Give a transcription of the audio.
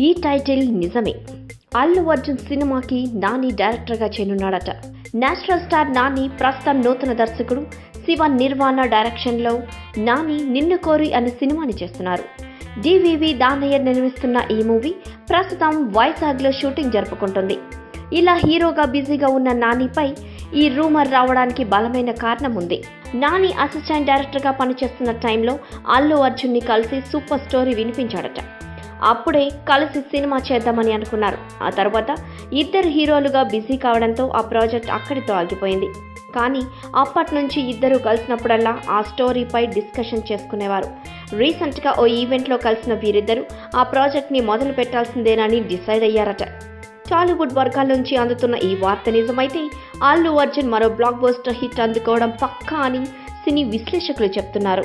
ఈ టైటిల్ నిజమే. అల్లు అర్జున్ సినిమాకి నాని డైరెక్టర్గా చేనున్నాడట నేషనల్ స్టార్ నాని ప్రస్తుతం నూతన దర్శకుడు శివ నిర్వాణ డైరెక్షన్లో నాని నిన్ను కోరి అనే సినిమాని చేస్తున్నారు. డివివి దానయ్య నిర్మిస్తున్న ఈ మూవీ ప్రస్తుతం వైజాగ్లో షూటింగ్ జరుపుకుంటుంది. ఇలా హీరోగా బిజీగా ఉన్న నానిపై ఈ రూమర్ రావడానికి బలమైన కారణం ఉంది. నాని అసిస్టెంట్ డైరెక్టర్గా పనిచేస్తున్న టైంలో అల్లు అర్జున్ని కలిసి సూపర్ స్టోరీ వినిపించాడట. అప్పుడే కలిసి సినిమా చేద్దామని అనుకున్నారు. ఆ తర్వాత ఇద్దరు హీరోలుగా బిజీ కావడంతో ఆ ప్రాజెక్ట్ అక్కడితో ఆగిపోయింది. కానీ అప్పటి నుంచి ఇద్దరు కలిసినప్పుడల్లా ఆ స్టోరీపై డిస్కషన్ చేసుకునేవారు. రీసెంట్గా ఓ ఈవెంట్లో కలిసిన వీరిద్దరూ ఆ ప్రాజెక్ట్ని మొదలు పెట్టాల్సిందేనని డిసైడ్ అయ్యారట. టాలీవుడ్ వర్గాల నుంచి అందుతున్న ఈ వార్త నిజమైతే అల్లు అర్జున్ మరో బ్లాక్ బస్టర్ హిట్ అందుకోవడం పక్కా అని సినీ విశ్లేషకులు చెప్తున్నారు.